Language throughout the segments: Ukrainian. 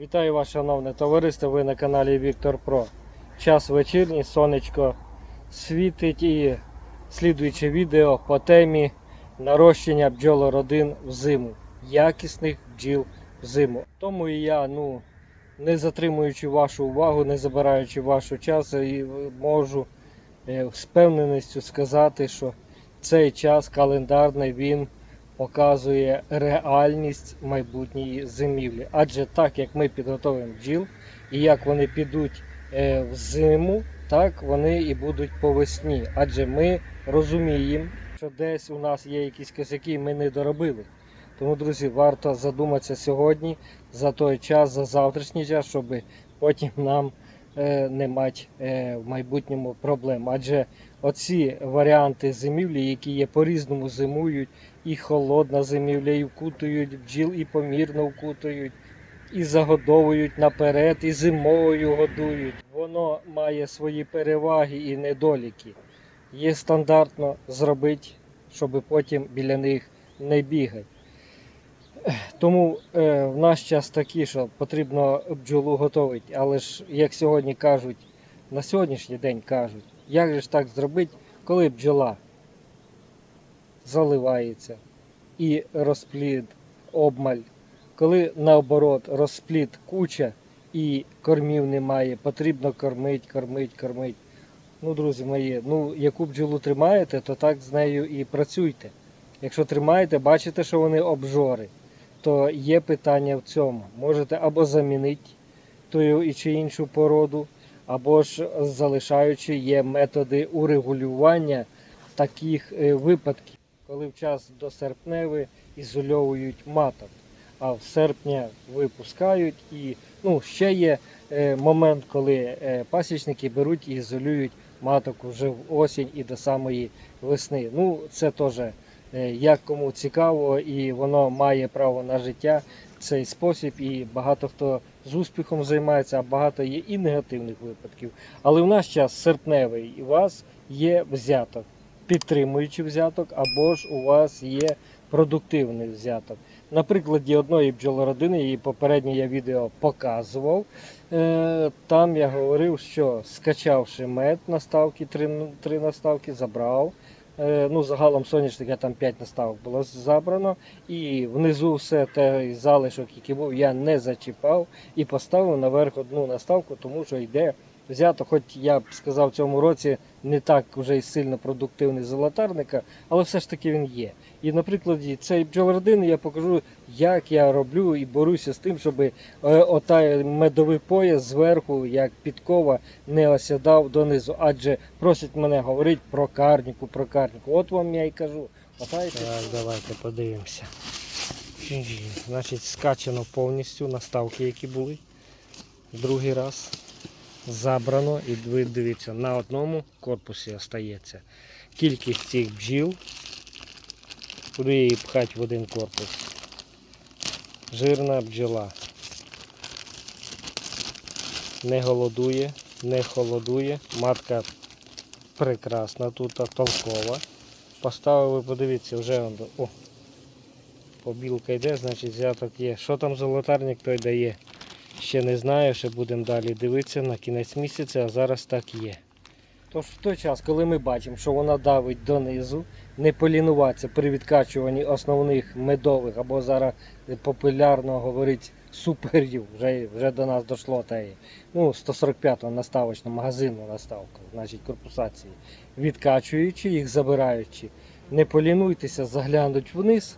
Вітаю вас, шановне товариство. Ви на каналі Віктор Про. Час вечірній, сонечко світить і слідуюче відео по темі нарощення бджолородин в зиму. Якісних бджіл в зиму. Тому і я, ну, не затримуючи вашу увагу, не забираючи вашу час, і можу е, з впевненістю сказати, що цей час календарний він показує реальність майбутньої зимівлі. Адже так як ми підготовимо бджіл, і як вони підуть е, в зиму, так вони і будуть по весні. Адже ми розуміємо, що десь у нас є якісь косяки, ми не доробили. Тому, друзі, варто задуматися сьогодні за той час, за завтрашній час, щоб потім нам е, не мати е, в майбутньому проблем. Адже оці варіанти зимівлі, які є по-різному зимують, і холодна зимівля, і вкутують бджіл, і помірно вкутують, і загодовують наперед, і зимою годують. Воно має свої переваги і недоліки. Є стандартно зробити, щоб потім біля них не бігати. Тому е, в наш час такий, що потрібно бджолу готувати. Але ж, як сьогодні кажуть, на сьогоднішній день кажуть, як же ж так зробити, коли бджола заливається і розплід обмаль, коли наоборот розплід куча і кормів немає, потрібно кормить, кормить, кормить. Ну, друзі мої, ну яку бджолу тримаєте, то так з нею і працюйте. Якщо тримаєте, бачите, що вони обжори, то є питання в цьому. Можете або замінити ту і чи іншу породу, або ж залишаючи є методи урегулювання таких е, випадків, коли в час до серпневи ізольовують маток, а в серпня випускають. І ну, ще є е, момент, коли е, пасічники беруть і ізолюють маток вже в осінь і до самої весни. Ну, це теж як кому цікаво, і воно має право на життя. Цей спосіб, і багато хто з успіхом займається, а багато є і негативних випадків. Але в наш час серпневий і у вас є взяток, підтримуючий взяток, або ж у вас є продуктивний взяток. На прикладі одної бджолородини, її попереднє я відео показував. Е, Там я говорив, що скачавши мед наставки, три, три наставки, забрав. Е, Ну, загалом соняшника там 5 наставок було забрано. І внизу все той залишок, який був, я не зачіпав і поставив наверх одну наставку, тому що йде взято, хоч я б сказав, в цьому році не так вже й сильно продуктивний золотарника, але все ж таки він є. І на прикладі цієї бджолородини я покажу, як я роблю і борюся з тим, щоб е, отай медовий пояс зверху, як підкова, не осідав донизу. Адже просять мене говорити про карніку, про карніку. От вам я і кажу. Отай так, давайте подивимося. Значить, скачано повністю наставки, які були. Другий раз забрано і ви дивіться, на одному корпусі остається. Кількість цих бджіл Куди її пхати в один корпус? Жирна бджола. Не голодує, не холодує. Матка прекрасна, тут толкова. Поставив, ви подивіться, вже о, побілка йде, значить взяток є. Що там золотарник той дає? Ще не знаю, ще будемо далі дивитися на кінець місяця, а зараз так є. Тож в той час, коли ми бачимо, що вона давить донизу, не полінуватися при відкачуванні основних медових, або зараз популярно говорить суперів, вже, вже до нас дійшло теї. Ну, 145-го наставочного магазину наставка, значить корпусації. Відкачуючи їх, забираючи, не полінуйтеся, заглянуть вниз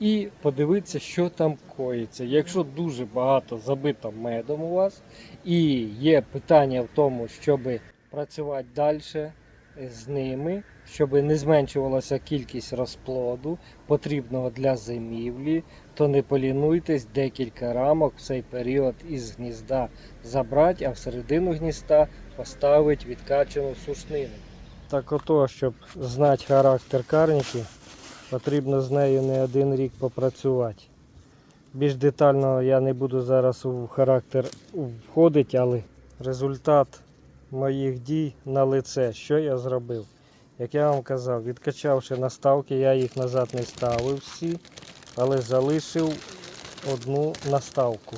і подивитися, що там коїться. Якщо дуже багато забито медом у вас і є питання в тому, щоби працювати далі з ними, щоб не зменшувалася кількість розплоду, потрібного для зимівлі, то не полінуйтесь декілька рамок в цей період із гнізда забрати, а всередину гнізда поставити відкачану сушнину. Так ото, щоб знати характер карніки, потрібно з нею не один рік попрацювати. Більш детально я не буду зараз у характер входити, але результат моїх дій на лице. Що я зробив? Як я вам казав, відкачавши наставки, я їх назад не ставив всі, але залишив одну наставку.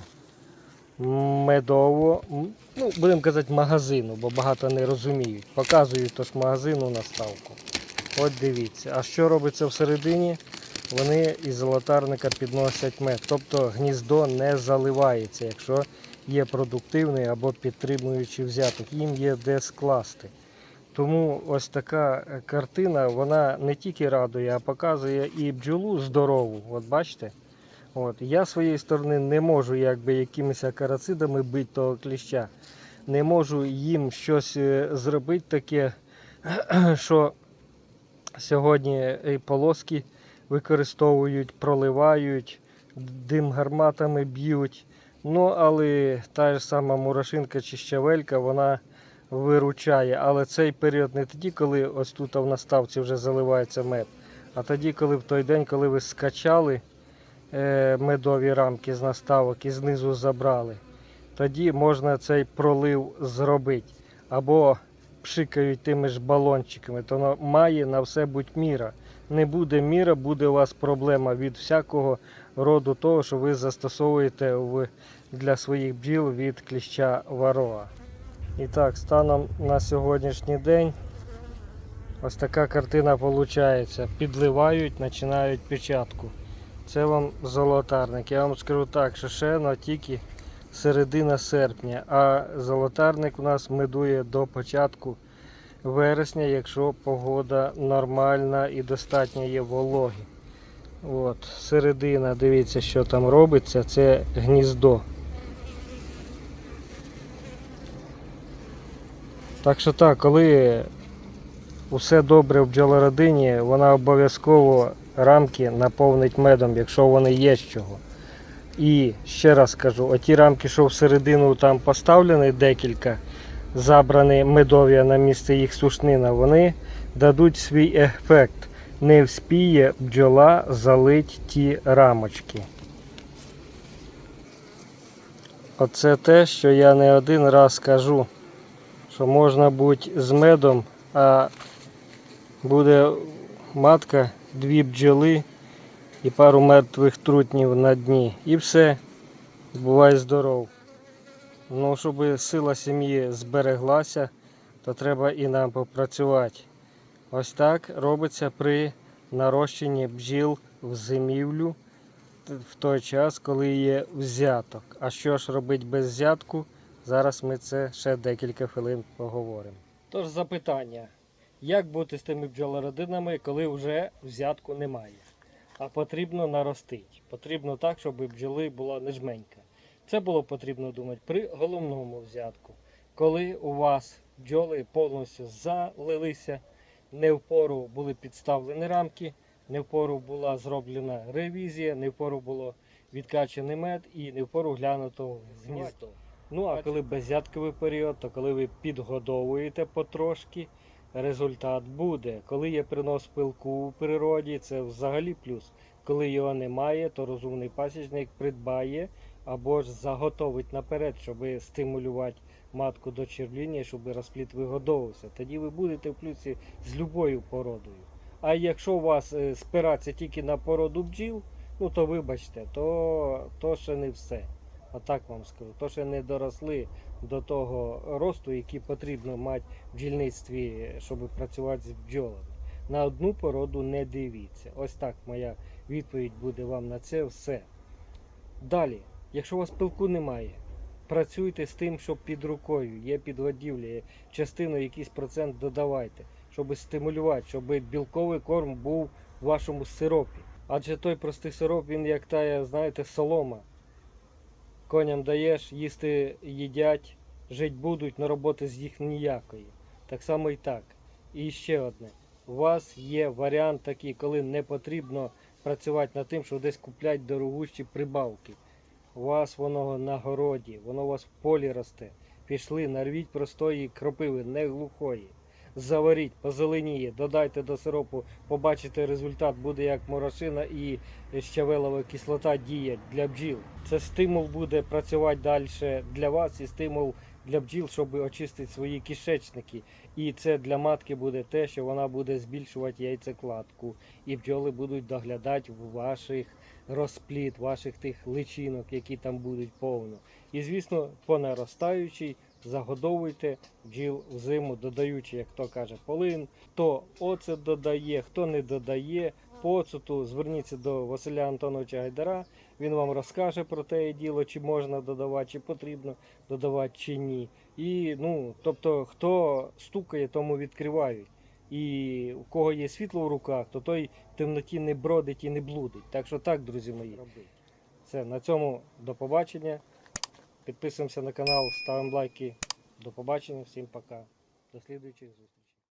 медового, м, ну, будемо казати, магазину, бо багато не розуміють. Показую тож магазину наставку. От дивіться. А що робиться всередині? Вони із золотарника підносять мед. Тобто гніздо не заливається, якщо є продуктивний або підтримуючий взяток. Їм є де скласти. Тому ось така е, картина, вона не тільки радує, а показує і бджолу здорову. От бачите? От. Я своєї сторони не можу якби якимись карацидами бити того кліща. Не можу їм щось е, зробити таке, що сьогодні полоски використовують, проливають, дим гарматами б'ють. Ну, але та ж сама мурашинка чи щавелька, вона виручає. Але цей період не тоді, коли ось тут в наставці вже заливається мед, а тоді, коли в той день, коли ви скачали е, медові рамки з наставок і знизу забрали, тоді можна цей пролив зробити. Або пшикають тими ж балончиками, то має на все будь міра. Не буде міра, буде у вас проблема від всякого роду того, що ви застосовуєте для своїх бджіл від кліща вароа. І так, станом на сьогоднішній день ось така картина виходить. Підливають, починають печатку. Це вам золотарник. Я вам скажу так, що ще на тільки середина серпня, а золотарник у нас медує до початку вересня, якщо погода нормальна і достатньо є вологи. От, середина, дивіться, що там робиться, це гніздо. Так що так, коли усе добре в бджолородині, вона обов'язково рамки наповнить медом, якщо вони є з чого. І ще раз кажу, оті рамки, що всередину там поставлені декілька, забрані медові на місце їх сушнина, вони дадуть свій ефект. Не вспіє бджола залить ті рамочки. Оце те, що я не один раз кажу, що можна бути з медом, а буде матка, дві бджоли і пару мертвих трутнів на дні. І все. Бувай здоров. Ну, щоб сила сім'ї збереглася, то треба і нам попрацювати. Ось так робиться при нарощенні бджіл в зимівлю в той час, коли є взяток. А що ж робити без взятку? Зараз ми це ще декілька хвилин поговоримо. Тож запитання: як бути з тими бджолородинами, коли вже взятку немає? А потрібно наростити. Потрібно так, щоб бджоли була не жменька. Це було потрібно думати при головному взятку. Коли у вас бджоли повністю залилися, не впору були підставлені рамки, не впору була зроблена ревізія, не впору було відкачаний мед і не впору глянуто в гніздо. Ну а коли беззятковий період, то коли ви підгодовуєте потрошки, результат буде. Коли є принос пилку у природі, це взагалі плюс. Коли його немає, то розумний пасічник придбає або ж заготовить наперед, щоб стимулювати матку до червління, щоб розплід вигодовувався. Тоді ви будете в плюсі з любою породою. А якщо у вас е, спиратися тільки на породу бджіл, ну то вибачте, то, то ще не все. Отак вам скажу. То ще не доросли до того росту, який потрібно мати в бджільництві, щоб працювати з бджолами. На одну породу не дивіться. Ось так моя відповідь буде вам на це все. Далі, якщо у вас пилку немає, працюйте з тим, що під рукою, є підгодівля, є частину, якийсь процент додавайте, щоб стимулювати, щоб білковий корм був в вашому сиропі. Адже той простий сироп, він як тая, знаєте, солома. Коням даєш, їсти їдять, жити будуть, на роботи з їх ніякої. Так само і так. І ще одне. У вас є варіант такий, коли не потрібно працювати над тим, що десь купляти дорогущі прибавки. У вас воно на городі, воно у вас в полі росте. Пішли, нарвіть простої кропиви, не глухої. Заваріть, позеленіє, додайте до сиропу, побачите результат, буде як морошина і щавелова кислота діє для бджіл. Це стимул буде працювати далі для вас і стимул для бджіл, щоб очистити свої кишечники. І це для матки буде те, що вона буде збільшувати яйцекладку. І бджоли будуть доглядати ваших розплід ваших тих личинок, які там будуть повно. І звісно, по наростаючій загодовуйте бджіл взиму, додаючи, як хто каже, полин, хто оцет додає, хто не додає. По оцету зверніться до Василя Антоновича Гайдара. Він вам розкаже про те діло, чи можна додавати, чи потрібно додавати, чи ні. І ну, тобто, хто стукає, тому відкривають. І у кого є світло в руках, то той в темноті не бродить і не блудить. Так що так, друзі мої. Все, на цьому до побачення. Підписуємося на канал, ставимо лайки. До побачення, всім пока. До слідуючих зустрічей.